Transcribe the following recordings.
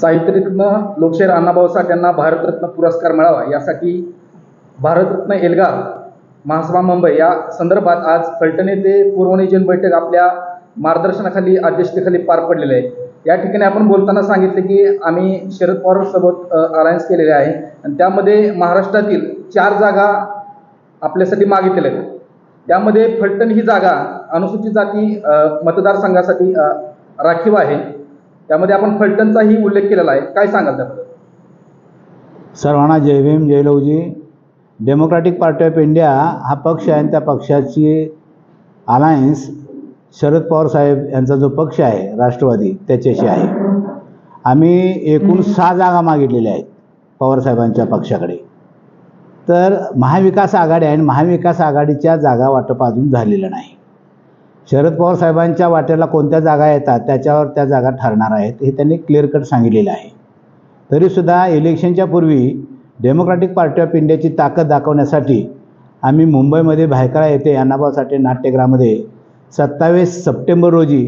साहित्यरत्न लोकशाहीर अण्णाभाऊ साठ्यांना भारतरत्न पुरस्कार मिळावा यासाठी भारतरत्न एल्गार महासभा मुंबई या संदर्भात आज फलटण येथे पूर्वनियोजन बैठक आपल्या मार्गदर्शनाखाली अध्यक्षतेखाली पार पडलेली आहे. या ठिकाणी आपण बोलताना सांगितले की आम्ही शरद पवार सोबत अलायन्स केलेले आहे. आणि त्यामध्ये महाराष्ट्रातील चार जागा आपल्यासाठी मागितलेल्या आहेत. त्यामध्ये फलटण ही जागा अनुसूचित जाती मतदारसंघासाठी राखीव आहे. त्यामध्ये आपण फलटणचाही उल्लेख केलेला आहे. काय सांगाल त्याबद्दल? सर्वांना जय भीम जय Lavji Democratic Party of India हा पक्ष आहे आणि त्या पक्षाची अलायन्स शरद पवार साहेब यांचा जो पक्ष आहे राष्ट्रवादी त्याच्याशी आहे. आम्ही एकूण सहा जागा मागितलेल्या आहेत पवारसाहेबांच्या पक्षाकडे. तर महाविकास आघाडी आहे आणि महाविकास आघाडीच्या जागा वाटप अजून झालेलं नाही. शरद पवार साहेबांच्या वाट्याला कोणत्या जागा येतात त्याच्यावर त्या जागा ठरणार आहेत हे त्यांनी क्लिअर कट सांगितलेलं आहे. तरीसुद्धा इलेक्शनच्या पूर्वी डेमोक्रॅटिक पार्टी ऑफ इंडियाची ताकद दाखवण्यासाठी आम्ही मुंबईमध्ये भायखळा येथे अण्णाभाऊ साठे नाट्यगृहामध्ये सत्तावीस सप्टेंबर रोजी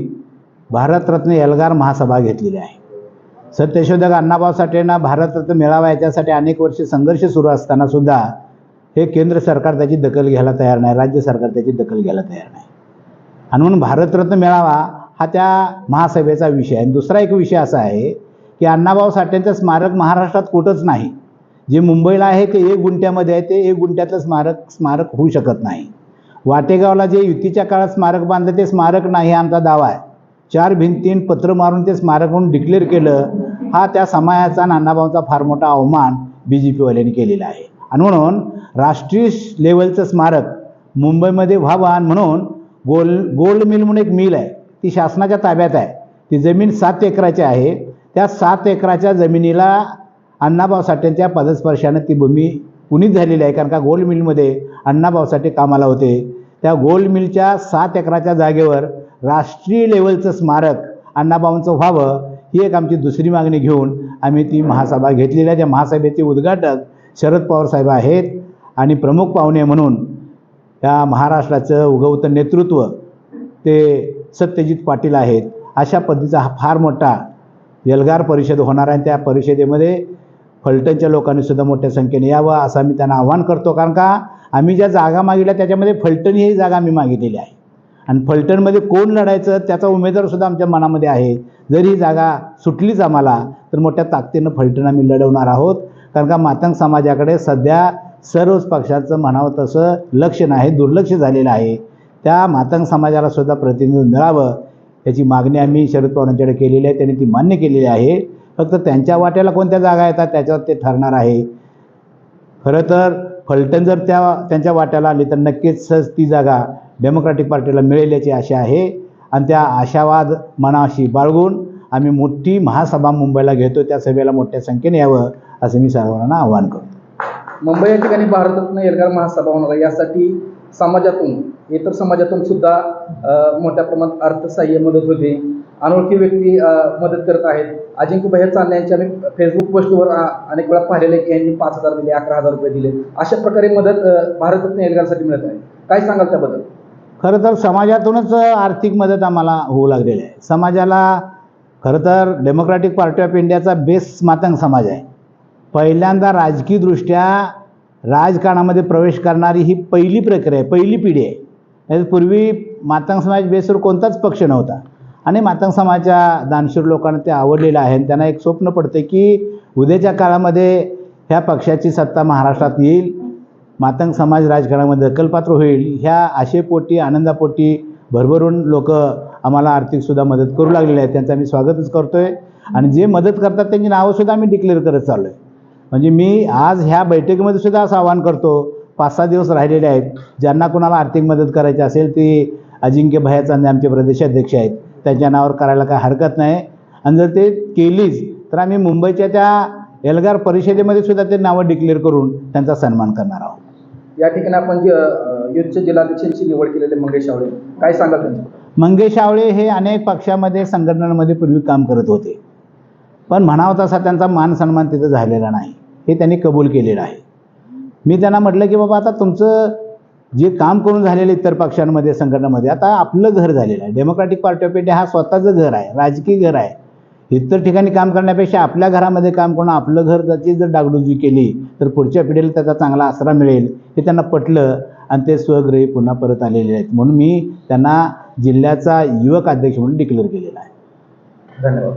भारतरत्न एल्गार महासभा घेतलेली आहे. सत्यशोधक अण्णाभाऊ साठेंना भारतरत्न मिळावा याच्यासाठी अनेक वर्षे संघर्ष सुरू असतानासुद्धा हे केंद्र सरकार त्याची दखल घ्यायला तयार नाही राज्य सरकार त्याची दखल घ्यायला तयार नाही. आणि म्हणून भारतरत्न मिळावा हा त्या महासभेचा विषय आहे. आणि दुसरा एक विषय असा आहे की अण्णाभाऊ साठ्यांचं स्मारक महाराष्ट्रात कुठंच नाही. जे मुंबईला आहे ते एक गुंठ्यामध्ये आहे ते एक गुंठ्यातलं स्मारक स्मारक होऊ शकत नाही. वाटेगावला जे युतीच्या काळात स्मारक बांधलं ते स्मारक नाही आमचा दावा आहे. चार भिंतीन पत्र मारून ते स्मारक म्हणून डिक्लेअर केलं हा त्या समाजाचा आणि अण्णाभाऊंचा फार मोठा अवमान बी जे पीवाल्यांनी केलेला आहे. आणि म्हणून राष्ट्रीय लेवलचं स्मारक मुंबईमध्ये व्हावं आणि म्हणून गोल गोल्ड मिल म्हणून एक मिल आहे. ती शासनाच्या ताब्यात आहे. ती जमीन सात एकराची आहे. त्या सात एकराच्या जमिनीला अण्णाभाऊ साठेंच्या पदस्पर्शानं ती भूमी पुनीत झालेली आहे. कारण का गोल्ड मिलमध्ये अण्णाभाऊ साठे कामाला होते. त्या गोल्ड मिलच्या सात एकराच्या जागेवर राष्ट्रीय लेवलचं स्मारक अण्णाभाऊंचं व्हावं ही एक आमची दुसरी मागणी घेऊन आम्ही ती महासभा घेतलेली आहे. त्या महासभेचे उद्घाटक शरद पवार साहेब आहेत. आणि प्रमुख पाहुणे म्हणून त्या महाराष्ट्राचं उगवतं नेतृत्व ते सत्यजित पाटील आहेत. अशा पद्धतीचा हा फार मोठा एल्गार परिषद होणार आहे. त्या परिषदेमध्ये फलटणच्या लोकांनी सुद्धा मोठ्या संख्येने यावं असं आम्ही त्यांना आव्हान करतो. कारण का? आम्ही ज्या जागा मागितल्या त्याच्यामध्ये फलटण ही जागा आम्ही मागितलेली आहे. आणि फलटणमध्ये कोण लढायचं त्याचा उमेदवारसुद्धा आमच्या मनामध्ये आहे. जर ही जागा सुटलीच आम्हाला तर मोठ्या ताकदीनं फलटण आम्ही लढवणार आहोत. कारण का? मातंग समाजाकडे सध्या सर्वच पक्षाचं म्हणावं तसं लक्ष नाही दुर्लक्ष झालेलं आहे. त्या मातंग समाजाला सुद्धा प्रतिनिधी मिळावं याची मागणी आम्ही शरद पवारांच्याकडे केलेली आहे त्यांनी ती मान्य केलेली आहे. फक्त त्यांच्या वाट्याला कोणत्या जागा येतात त्याच्यावर ते ठरणार आहे. खरं तर फलटण जर त्या त्यांच्या वाट्याला आली तर नक्कीच ती जागा डेमोक्रॅटिक पार्टीला मिळेल याची आशा आहे. आणि त्या आशावाद मनाशी बाळगून आम्ही मोठी महासभा मुंबईला घेतो त्या सभेला मोठ्या संख्येने यावं असं मी सर्वांना आवाहन करतो. मुंबई या ठिकाणी भारतरत्न एल्गार महासभा होणार आहे. यासाठी समाजातून इतर समाजातून सुद्धा मोठ्या प्रमाणात अर्थसहाय्य मदत होते. अनोळखी व्यक्ती मदत करत आहेत. अजिंक्य भैया चांदणे यांच्या मी फेसबुक पोस्टवर अनेक वेळा पाहिलेलं आहे की यांनी पाच हजार दिले अकरा हजार रुपये दिले. अशा प्रकारे मदत भारतरत्न एल्गारसाठी मिळत आहे. काय सांगाल त्याबद्दल? खरं तर समाजातूनच आर्थिक मदत आम्हाला होऊ लागलेली आहे. समाजाला खरं तर डेमोक्रॅटिक पार्टी ऑफ इंडियाचा बेस मातंग समाज आहे. पहिल्यांदा राजकीयदृष्ट्या राजकारणामध्ये प्रवेश करणारी ही पहिली प्रक्रिया आहे पहिली पिढी आहे. नाहीतर पूर्वी मातंग समाज बेसवर कोणताच पक्ष नव्हता. आणि मातंग समाजाच्या दानशूर लोकांना ते आवडलेलं आहे. आणि त्यांना एक स्वप्न पडतं की उद्याच्या काळामध्ये ह्या पक्षाची सत्ता महाराष्ट्रात येईल मातंग समाज राजकारणामध्ये दखलपात्र होईल. ह्या आशेपोटी आनंदापोटी भरभरून लोक आम्हाला आर्थिकसुद्धा मदत करू लागलेले आहेत. त्यांचं आम्ही स्वागतच करतो आहे आणि जे मदत करतात त्यांची नावंसुद्धा आम्ही डिक्लेअर करत चाललो आहे म्हणजे मी आज ह्या बैठकीमध्ये सुद्धा असं आवाहन करतो पाच सहा दिवस राहिलेले आहेत. ज्यांना कोणाला आर्थिक मदत करायची असेल ती अजिंक्य भैया चांदे आमचे प्रदेशाध्यक्ष आहेत. त्यांच्या नावावर करायला काय हरकत नाही. आणि जर ते केलीच तर आम्ही मुंबईच्या त्या एल्गार परिषदेमध्ये सुद्धा ते नावं डिक्लेअर करून त्यांचा सन्मान करणार आहोत. या ठिकाणी आपण जे अ, युथच्या जिल्हाध्यक्षांची निवड केलेले मंगेश आवळे. काय सांगाल त्यांचं मंगेश आवळे हे अनेक पक्षामध्ये संघटनांमध्ये पूर्वी काम करत होते. पण म्हणावा तसा त्यांचा मान सन्मान तिथं झालेला नाही. हे त्यांनी कबूल केलेलं आहे. मी त्यांना म्हटलं की बाबा आता तुमचं जे काम करून झालेलं इतर पक्षांमध्ये संघटनामध्ये आता आपलं घर झालेलं आहे. डेमोक्रॅटिक पार्टी ऑफ इंडिया हा स्वतःचं घर आहे राजकीय घर आहे. इतर ठिकाणी काम करण्यापेक्षा आपल्या घरामध्ये काम करून आपलं घर त्याची जर डागडुजी केली तर पुढच्या पिढीला त्याचा चांगला आसरा मिळेल हे त्यांना पटलं आणि ते स्वगृही पुन्हा परत आलेले आहेत. म्हणून मी त्यांना जिल्ह्याचा युवक अध्यक्ष म्हणून डिक्लेअर केलेला आहे. धन्यवाद.